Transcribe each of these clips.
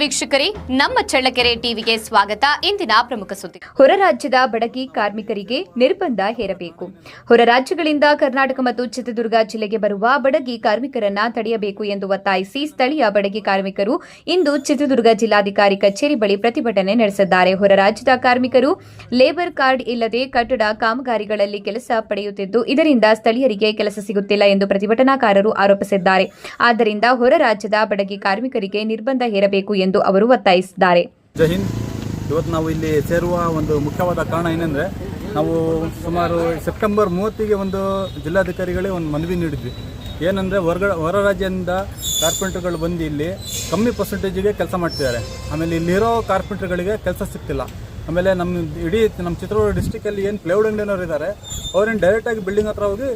ವೀಕ್ಷಕರೇ, ನಮ್ಮ ಚಳ್ಳಕೆರೆ ಟಿವಿಗೆ ಸ್ವಾಗತ. ಇಂದಿನ ಪ್ರಮುಖ ಸುದ್ದಿ. ಹೊರ ರಾಜ್ಯದ ಬಡಗಿ ಕಾರ್ಮಿಕರಿಗೆ ನಿರ್ಬಂಧ ಹೇರಬೇಕು. ಹೊರ ರಾಜ್ಯಗಳಿಂದ ಕರ್ನಾಟಕ ಮತ್ತು ಚಿತ್ರದುರ್ಗ ಜಿಲ್ಲೆಗೆ ಬರುವ ಬಡಗಿ ಕಾರ್ಮಿಕರನ್ನ ತಡೆಯಬೇಕು ಎಂದು ಒತ್ತಾಯಿಸಿ ಸ್ಥಳೀಯ ಬಡಗಿ ಕಾರ್ಮಿಕರು ಇಂದು ಚಿತ್ರದುರ್ಗ ಜಿಲ್ಲಾಧಿಕಾರಿ ಕಚೇರಿ ಬಳಿ ಪ್ರತಿಭಟನೆ ನಡೆಸಿದ್ದಾರೆ. ಹೊರ ರಾಜ್ಯದ ಕಾರ್ಮಿಕರು ಲೇಬರ್ ಕಾರ್ಡ್ ಇಲ್ಲದೆ ಕಟ್ಟಡ ಕಾಮಗಾರಿಗಳಲ್ಲಿ ಕೆಲಸ ಪಡೆಯುತ್ತಿದ್ದು, ಇದರಿಂದ ಸ್ಥಳೀಯರಿಗೆ ಕೆಲಸ ಸಿಗುತ್ತಿಲ್ಲ ಎಂದು ಪ್ರತಿಭಟನಾಕಾರರು ಆರೋಪಿಸಿದ್ದಾರೆ. ಆದ್ದರಿಂದ ಹೊರ ರಾಜ್ಯದ ಬಡಗಿ ಕಾರ್ಮಿಕರಿಗೆ ನಿರ್ಬಂಧ ಹೇರಬೇಕು ಎಂದು ಅವರು ಒತ್ತಾಯಿಸಿದ್ದಾರೆ. ಹಿಂದ್. ಇವತ್ತು ನಾವು ಇಲ್ಲಿ ಸೇರುವ ಒಂದು ಮುಖ್ಯವಾದ ಕಾರಣ ಏನಂದ್ರೆ, ನಾವು ಸುಮಾರು ಸೆಪ್ಟೆಂಬರ್ ಮೂವತ್ತಿಗೆ ಒಂದು ಜಿಲ್ಲಾಧಿಕಾರಿಗಳೇ ಒಂದು ಮನವಿ ನೀಡಿದ್ವಿ. ಏನಂದರೆ ಹೊರಗಡೆ ಹೊರ ರಾಜ್ಯದಿಂದ ಕಾರ್ಪೆಂಟರ್ಗಳು ಬಂದು ಇಲ್ಲಿ ಕಮ್ಮಿ ಪರ್ಸೆಂಟೇಜಿಗೆ ಕೆಲಸ ಮಾಡ್ತಿದ್ದಾರೆ. ಆಮೇಲೆ ಇಲ್ಲಿರೋ ಕಾರ್ಪೆಂಟರ್ಗಳಿಗೆ ಕೆಲಸ ಸಿಗ್ತಿಲ್ಲ. ಆಮೇಲೆ ನಮ್ಮ ಇಡೀ, ನಮ್ಮ ಚಿತ್ರದುರ್ಗ ಡಿಸ್ಟಿಕಲ್ಲಿ ಏನು ಪ್ಲೇವುಡ್ ಅಂಗಡಿನವ್ರು ಇದ್ದಾರೆ ಅವ್ರೇನು ಡೈರೆಕ್ಟಾಗಿ ಬಿಲ್ಡಿಂಗ್ ಹತ್ರ ಹೋಗಿ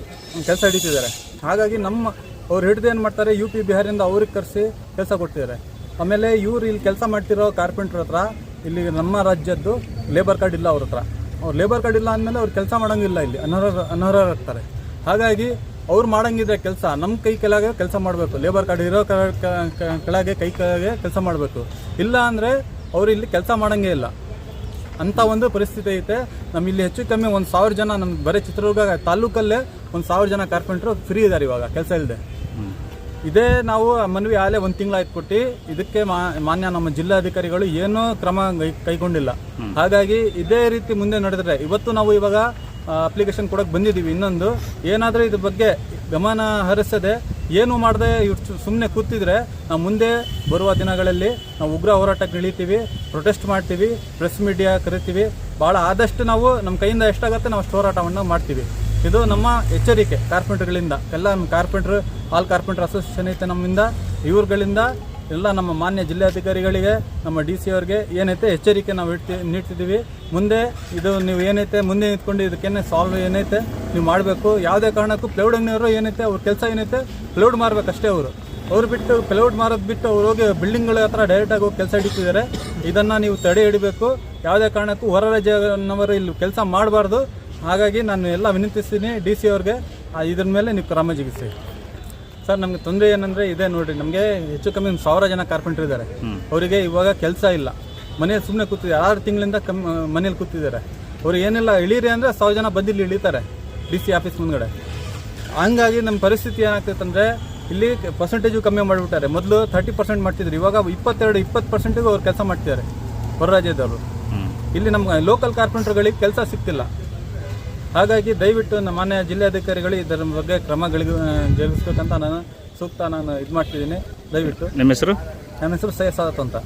ಕೆಲಸ ಹಿಡಿತಿದ್ದಾರೆ. ಹಾಗಾಗಿ ನಮ್ಮ, ಅವ್ರು ಹಿಡಿದು ಏನು ಮಾಡ್ತಾರೆ ಯು ಪಿ ಬಿಹಾರಿಂದ ಅವ್ರಿಗೆ ಕರೆಸಿ ಕೆಲಸ ಕೊಡ್ತಿದ್ದಾರೆ. ಆಮೇಲೆ ಇವ್ರು ಇಲ್ಲಿ ಕೆಲಸ ಮಾಡ್ತಿರೋ ಕಾರ್ಪೆಂಟ್ರ್ ಹತ್ರ, ಇಲ್ಲಿ ನಮ್ಮ ರಾಜ್ಯದ್ದು ಲೇಬರ್ ಕಾರ್ಡ್ ಇಲ್ಲ ಅವ್ರ ಹತ್ರ. ಅವ್ರು ಲೇಬರ್ ಕಾರ್ಡ್ ಇಲ್ಲ ಅಂದಮೇಲೆ ಅವ್ರು ಕೆಲಸ ಮಾಡೋಂಗಿಲ್ಲ ಇಲ್ಲಿ, ಅನರ್ಹ ಅನರ್ಹರಾಗ್ತಾರೆ ಹಾಗಾಗಿ ಅವ್ರು ಮಾಡೋಂಗಿದ್ರೆ ಕೆಲಸ ನಮ್ಮ ಕೈ ಕೆಳಗೆ ಕೆಲಸ ಮಾಡಬೇಕು. ಲೇಬರ್ ಕಾರ್ಡ್ ಇರೋ ಕೆಳಗೆ ಕೈ ಕೆಳಗೆ ಕೆಲಸ ಮಾಡಬೇಕು. ಇಲ್ಲ ಅಂದರೆ ಅವರು ಇಲ್ಲಿ ಕೆಲಸ ಮಾಡಂಗೇ ಇಲ್ಲ. ಅಂಥ ಒಂದು ಪರಿಸ್ಥಿತಿ ಐತೆ. ನಮ್ಮ ಇಲ್ಲಿ ಹೆಚ್ಚು ಕಮ್ಮಿ ಒಂದು ಸಾವಿರ ಜನ ನಮ್ಮ ಬರೀ ಚಿತ್ರದುರ್ಗ ತಾಲೂಕಲ್ಲೇ ಒಂದು ಸಾವಿರ ಜನ ಕಾರ್ಪೆಂಟ್ರು ಫ್ರೀ ಇದ್ದಾರೆ ಇವಾಗ, ಕೆಲಸ ಇಲ್ಲದೆ ಇದೇ ನಾವು ಮನವಿ ಆಲೆ ಒಂದು ತಿಂಗಳಾಯ್ತು ಕೊಟ್ಟು ಇದಕ್ಕೆ ಮಾನ್ಯ ನಮ್ಮ ಜಿಲ್ಲಾಧಿಕಾರಿಗಳು ಏನೂ ಕ್ರಮ ಕೈಗೊಂಡಿಲ್ಲ. ಹಾಗಾಗಿ ಇದೇ ರೀತಿ ಮುಂದೆ ನಡೆದ್ರೆ ಇವತ್ತು ನಾವು ಇವಾಗ ಅಪ್ಲಿಕೇಶನ್ ಕೊಡೋಕೆ ಬಂದಿದ್ದೀವಿ ಇನ್ನೊಂದು ಏನಾದರೂ ಇದ್ರ ಬಗ್ಗೆ ಗಮನ ಹರಿಸದೆ ಏನು ಮಾಡದೆ ಇವ್ರು ಸುಮ್ಮನೆ ಕೂತಿದ್ರೆ ನಾವು ಮುಂದೆ ಬರುವ ದಿನಗಳಲ್ಲಿ ನಾವು ಉಗ್ರ ಹೋರಾಟಕ್ಕೆ ಇಳಿತೀವಿ ಪ್ರೊಟೆಸ್ಟ್ ಮಾಡ್ತೀವಿ ಪ್ರೆಸ್ ಮೀಡಿಯಾ ಕರಿತೀವಿ. ಭಾಳ ಆದಷ್ಟು ನಾವು ನಮ್ಮ ಕೈಯಿಂದ ಎಷ್ಟಾಗುತ್ತೆ ನಾವು ಅಷ್ಟು ಹೋರಾಟವನ್ನು ಮಾಡ್ತೀವಿ. ಇದು ನಮ್ಮ ಎಚ್ಚರಿಕೆ ಕಾರ್ಪೆಂಟ್ರ್ಗಳಿಂದ. ಎಲ್ಲ ನಮ್ಮ ಕಾರ್ಪೆಂಟ್ರ್ ಆಲ್ ಕಾರ್ಪೆಂಟರ್ ಅಸೋಸಿಯೇಷನ್ ಐತೆ ನಮ್ಮಿಂದ. ಇವ್ರುಗಳಿಂದ ಎಲ್ಲ ನಮ್ಮ ಮಾನ್ಯ ಜಿಲ್ಲಾಧಿಕಾರಿಗಳಿಗೆ, ನಮ್ಮ ಡಿ ಸಿ ಅವ್ರಿಗೆ ಏನೈತೆ ಎಚ್ಚರಿಕೆ ನಾವು ಇಡ್ತಿ ನೀಡ್ತಿದ್ದೀವಿ. ಮುಂದೆ ಇದು ನೀವು ಏನೈತೆ, ಮುಂದೆ ನಿಂತ್ಕೊಂಡು ಇದಕ್ಕೇನೆ ಸಾಲ್ವ್ ಏನೈತೆ ನೀವು ಮಾಡಬೇಕು. ಯಾವುದೇ ಕಾರಣಕ್ಕೂ ಪ್ಲೌಡ್ ಅಂಗಡಿಯವರು ಏನೈತೆ, ಅವ್ರ ಕೆಲಸ ಏನೈತೆ ಪ್ಲೌಡ್ ಮಾರಬೇಕಷ್ಟೇ ಅವರು. ಅವ್ರು ಬಿಟ್ಟು ಪ್ಲೌಡ್ ಮಾರೋದು ಬಿಟ್ಟು ಅವ್ರು ಹೋಗಿ ಬಿಲ್ಡಿಂಗ್ಗಳ ಹತ್ರ ಡೈರೆಕ್ಟಾಗಿ ಹೋಗಿ ಕೆಲಸ ಹಿಡಿತಿದ್ದಾರೆ. ಇದನ್ನು ನೀವು ತಡೆ ಹಿಡಿಬೇಕು. ಯಾವುದೇ ಕಾರಣಕ್ಕೂ ಹೊರ ರಾಜ್ಯನವರು ಇಲ್ಲಿ ಕೆಲಸ ಮಾಡಬಾರ್ದು. ಹಾಗಾಗಿ ನಾನು ಎಲ್ಲ ವಿನಂತಿಸ್ತೀನಿ ಡಿ ಸಿ ಅವ್ರಿಗೆ. ಇದ್ರ ಮೇಲೆ ನೀವು ಕ್ರಮ ಜಗಿಸಿ ಸರ್ ನಮಗೆ ತೊಂದರೆ ಏನಂದರೆ ಇದೆ ನೋಡಿರಿ ನಮಗೆ ಹೆಚ್ಚು ಕಮ್ಮಿ ಒಂದು ಸಾವಿರ ಜನ ಕಾರ್ಪೆಂಟರ್ ಇದ್ದಾರೆ ಅವರಿಗೆ ಇವಾಗ ಕೆಲಸ ಇಲ್ಲ. ಮನೆಯಲ್ಲಿ ಸುಮ್ಮನೆ ಕೂತಿದ್ದಾರೆ. ಆರು ತಿಂಗಳಿಂದ ಕಮ್ ಮನೇಲಿ ಕೂತಿದ್ದಾರೆ. ಅವ್ರು ಏನೆಲ್ಲ ಇಳೀರಿ ಅಂದರೆ ಸಾವಿರ ಜನ ಬಂದಿಲ್ಲಿ ಇಳಿತಾರೆ ಡಿ ಸಿ ಆಫೀಸ್ ಮುಂದ್ಗಡೆ. ಹಂಗಾಗಿ ನಮ್ಮ ಪರಿಸ್ಥಿತಿ ಏನಾಗ್ತೈತೆ ಅಂದರೆ ಇಲ್ಲಿ ಪರ್ಸೆಂಟೇಜು ಕಮ್ಮಿ ಮಾಡಿಬಿಟ್ಟಾರೆ. ಮೊದಲು ತರ್ಟಿ ಪರ್ಸೆಂಟ್ ಮಾಡ್ತಿದ್ರು. ಇವಾಗ ಇಪ್ಪತ್ತೆರಡು ಇಪ್ಪತ್ತು ಪರ್ಸೆಂಟಿಗೆ ಅವ್ರು ಕೆಲಸ ಮಾಡ್ತಿದ್ದಾರೆ ಹೊರ ರಾಜ್ಯದವರು. ಇಲ್ಲಿ ನಮ್ಮ ಲೋಕಲ್ ಕಾರ್ಪೆಂಟರ್ಗಳಿಗೆ ಕೆಲಸ ಸಿಗ್ತಿಲ್ಲ. ಹಾಗಾಗಿ ದಯವಿಟ್ಟು ನಮ್ಮ ಮಾನ್ಯ ಜಿಲ್ಲಾಧಿಕಾರಿಗಳು ಇದರ ಬಗ್ಗೆ ಕ್ರಮಗಳಿಗೆ ಜರುಗಿಸ್ಬೇಕಂತ ನಾನು ಸೂಕ್ತ ನಾನು ಇದು ಮಾಡ್ತಿದ್ದೀನಿ. ದಯವಿಟ್ಟು. ನಿಮ್ಮ ಹೆಸರು? ನನ್ನ ಹೆಸರು ಸೈಯದ್ ಸಾದತ್ ಅಂತ.